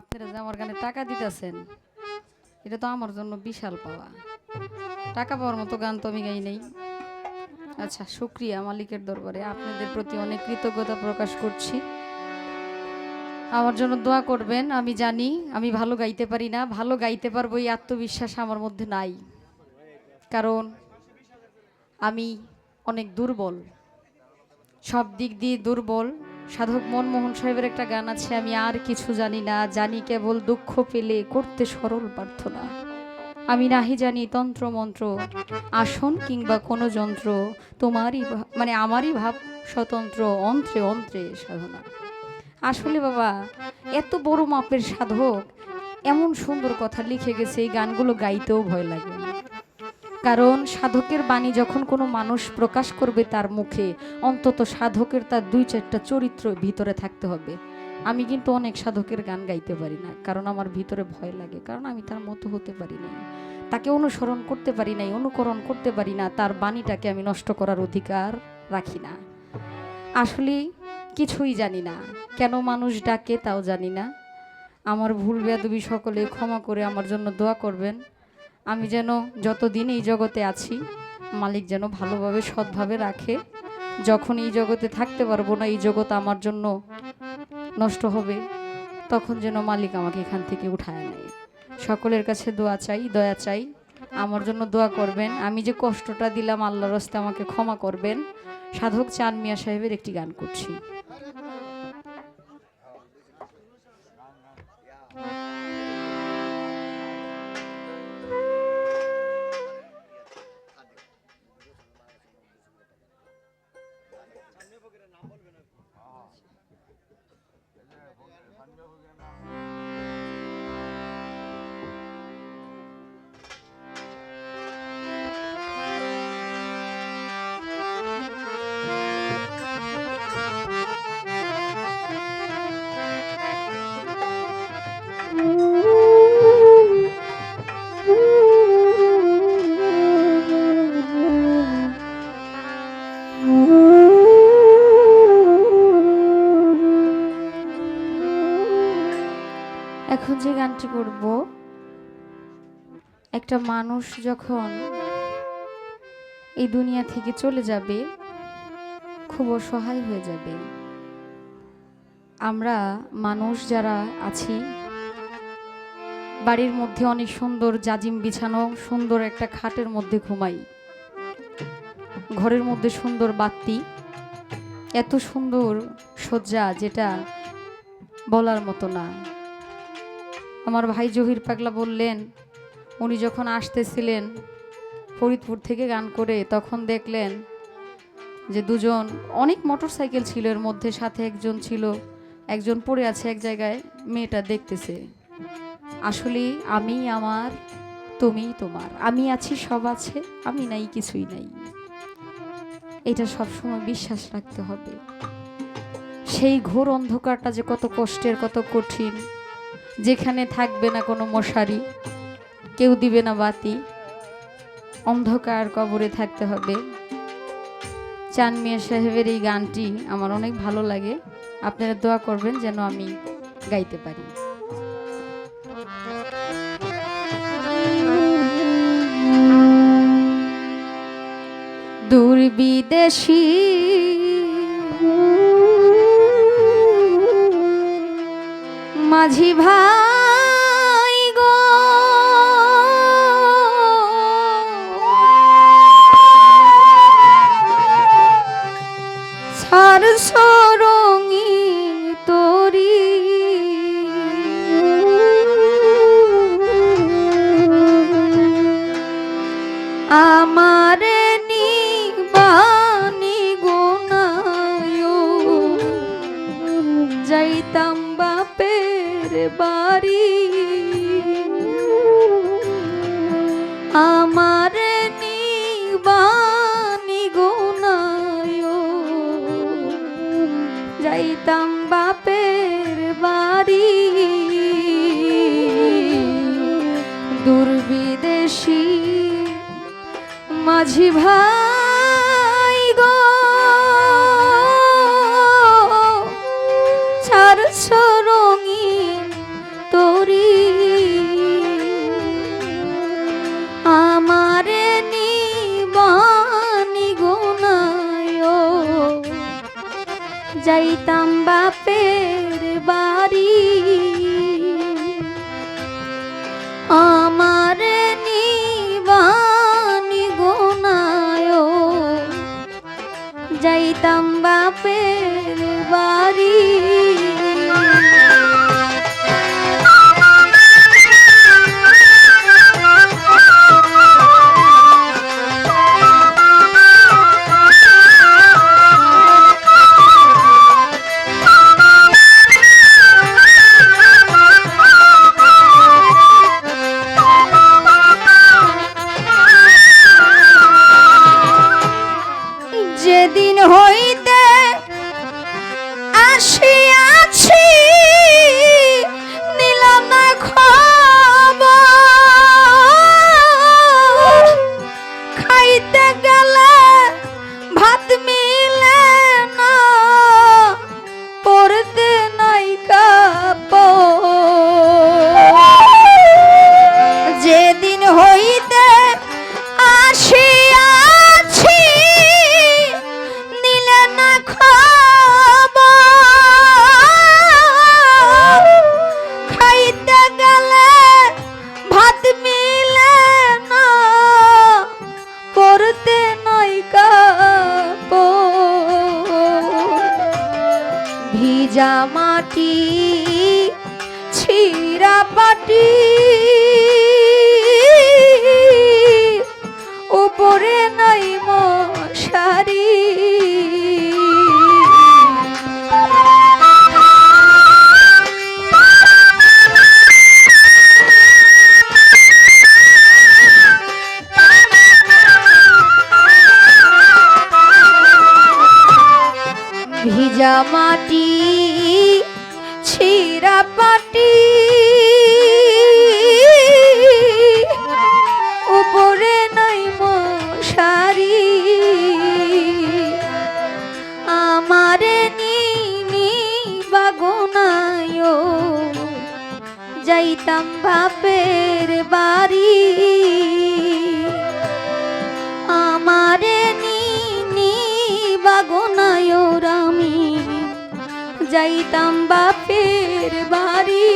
আপনারা যে আমার গানে টাকা দিতেছেন, এটা তো আমার জন্য বিশাল পাওয়া। টাকা পাওয়ার মতো গান তো আমি গাই নেই। আচ্ছা শুক্রিয়া মালিকের দরবারে, আপনাদের প্রতি অনেক কৃতজ্ঞতা প্রকাশ করছি। আমার জন্য দোয়া করবেন, আমি জানি আমি ভালো গাইতে পারি না, ভালো গাইতে পারব এই আত্মবিশ্বাস আমার মধ্যে নাই। কারণ আমি অনেক দুর্বল, সব দিক দিয়ে দুর্বল সাধক মনমোহন সাহেবের একটা গান আছে, আমি আর কিছু জানি না, জানি কেবল দুঃখ পেলে করতে সরল প্রার্থনা। আমি নাহি জানি তন্ত্র মন্ত্র, আসন কিংবা কোনো যন্ত্র, তোমারই মানে আমারই ভাব স্বতন্ত্র, অন্ত্রে অন্ত্রে সাধনা। আসলে বাবা, এত বড় মাপের সাধক, এমন সুন্দর কথা লিখে গেছে, এই গানগুলো গাইতেও ভয় লাগে। কারণ সাধকের বাণী যখন কোনো মানুষ প্রকাশ করবে তার মুখে, অন্তত সাধকের তার দুই চারটা চরিত্র ভিতরে থাকতে হবে। আমি কিন্তু অনেক সাধকের গান গাইতে পারি না, কারণ আমার ভিতরে ভয় লাগে, কারণ আমি তার মতো হতে পারি না তাকে অনুসরণ করতে পারি নাই, অনুকরণ করতে পারি না, তার বাণীটাকে আমি নষ্ট করার অধিকার রাখি না। আসলে কিছুই জানি না, কেন মানুষ ডাকে তাও জানি না। আমার ভুল বেয়াদবি সকলে ক্ষমা করে আমার জন্য দোয়া করবেন। আমি যেন যতদিন এই জগতে আছি, মালিক যেন ভালোভাবে, সৎভাবে রাখে। যখন এই জগতে থাকতে পারব না, এই জগৎ আমার জন্য নষ্ট হবে, তখন যেন মালিক আমাকে এখান থেকে উঠায় নেয়। সকলের কাছে দোয়া চাই, দয়া চাই। আমার জন্য দোয়া করবেন। আমি যে কষ্টটা দিলাম, আল্লাহর রস্তে আমাকে ক্ষমা করবেন। সাধক চান মিয়া সাহেবের একটি গান করছি। যে গানটি করব, একটা মানুষ যখন এই দুনিয়া থেকে চলে যাবে, খুব অসহায় হয়ে যাবে। আমরা মানুষ যারা আছি, বাড়ির মধ্যে অনেক সুন্দর জাজিম বিছানো, সুন্দর একটা খাটের মধ্যে ঘুমাই। ঘরের মধ্যে সুন্দর বাতি, এত সুন্দর সজ্জা যেটা বলার মতো না। আমার ভাই জহির পাগলা বললেন, উনি যখন আসতেছিলেন ফরিদপুর থেকে গান করে, তখন দেখলেন যে দুজন অনেক মোটর সাইকেল ছিল, এর মধ্যে সাথে একজন ছিল, একজন পড়ে আছে এক জায়গায়, মেয়েটা দেখতেছে। আসলে আমি আমার, তুমি তোমার, আমি আছি, সব আছে, আমি নাই, কিছুই নাই। এটা সবসময় বিশ্বাস রাখতে হবে। সেই ঘোর অন্ধকারটা যে কত কষ্টের, কত কঠিন যেখানে থাকবে না কোনো মশারি, কেউ দিবে না বাতি, অন্ধকার কবরে থাকতে হবে। চান মিয়া সাহেবের এই গানটি আমার অনেক ভালো লাগে। আপনারা দোয়া করবেন যেন আমি গাইতে পারি। দূরবিদেশী মাঝি ভাই গো সার সরঙিন যাইতাম বাপের বাড়ি। দুর্বিদেশি মাঝি ভাই। বাপের বাড়ি। আ যেতাম বাপের বাড়ি। আমারে নিনি বাগনায় রামি যাইতাম বাপের বাড়ি।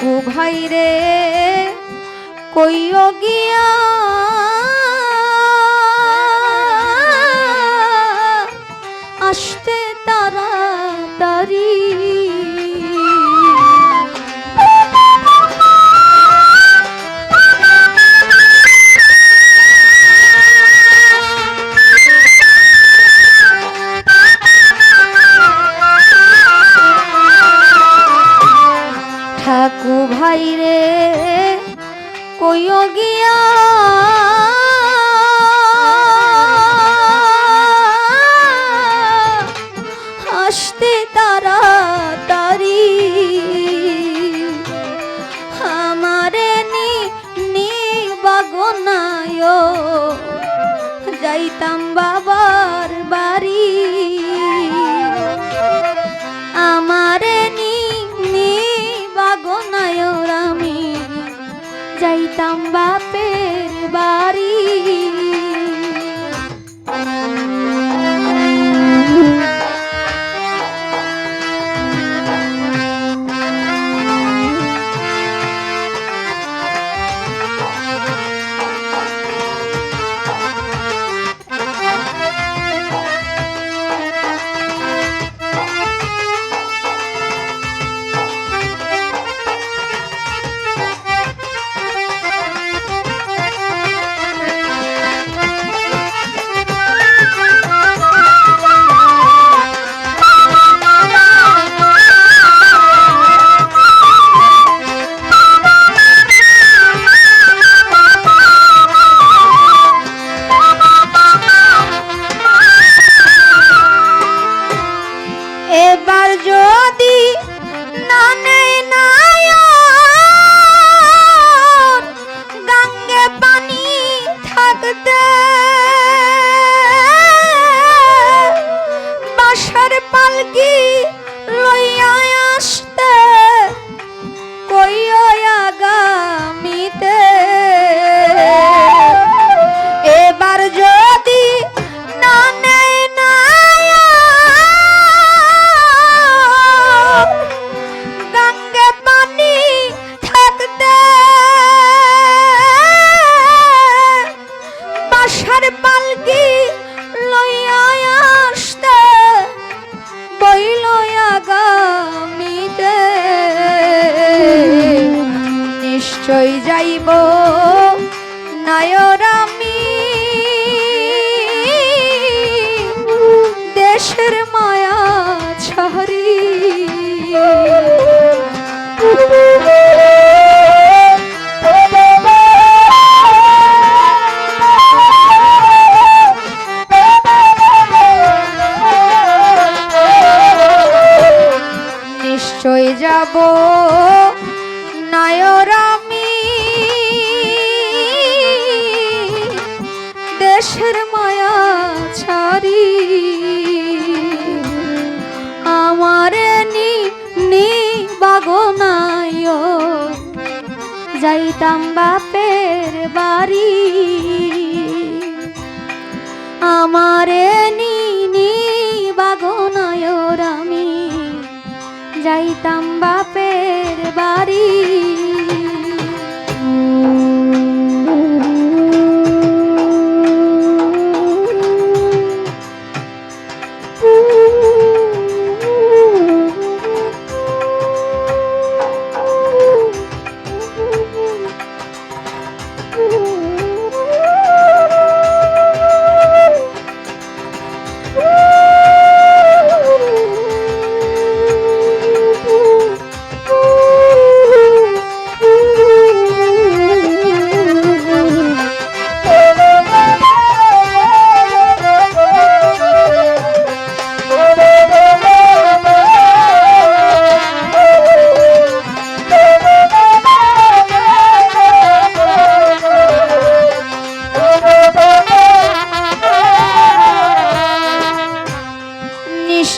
ও ভাই কইও গিয়া যেতাম বাপের বাড়ি।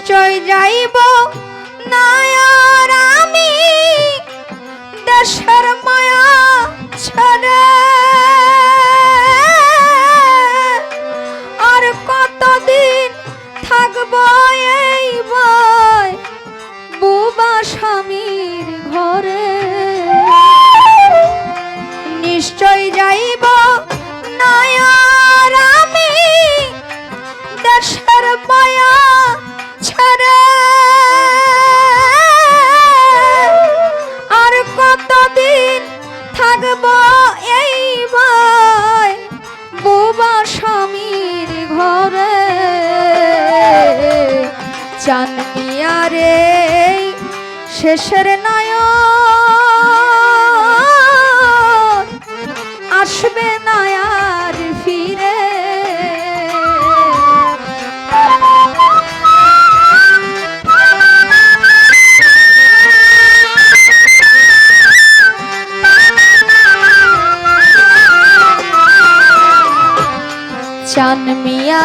নিশ্চয় যাইব। নায়র আমি দশর মায়া ছড়া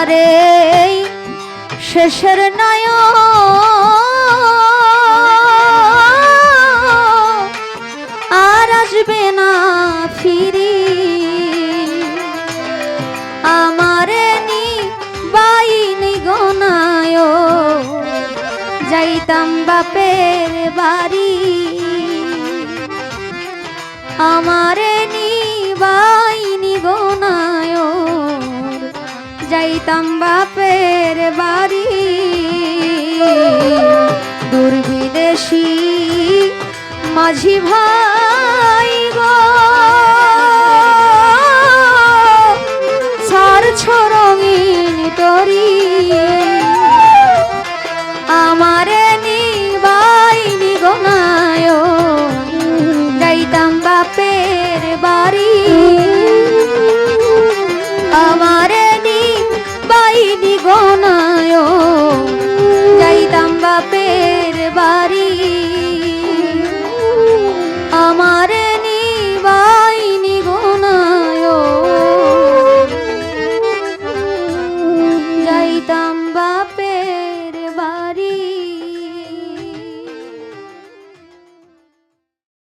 তারে শেষের নয় আর আসবে না ফিরি। আমারে নি বাই নি গনায় যাইতাম বাপের বাড়ি। আমারে নি বাই নিগনায় যাইতাম বাপের বাড়ি। দুর্বিদেশী মাঝি ভাই গো সার ছরঙিন তরি।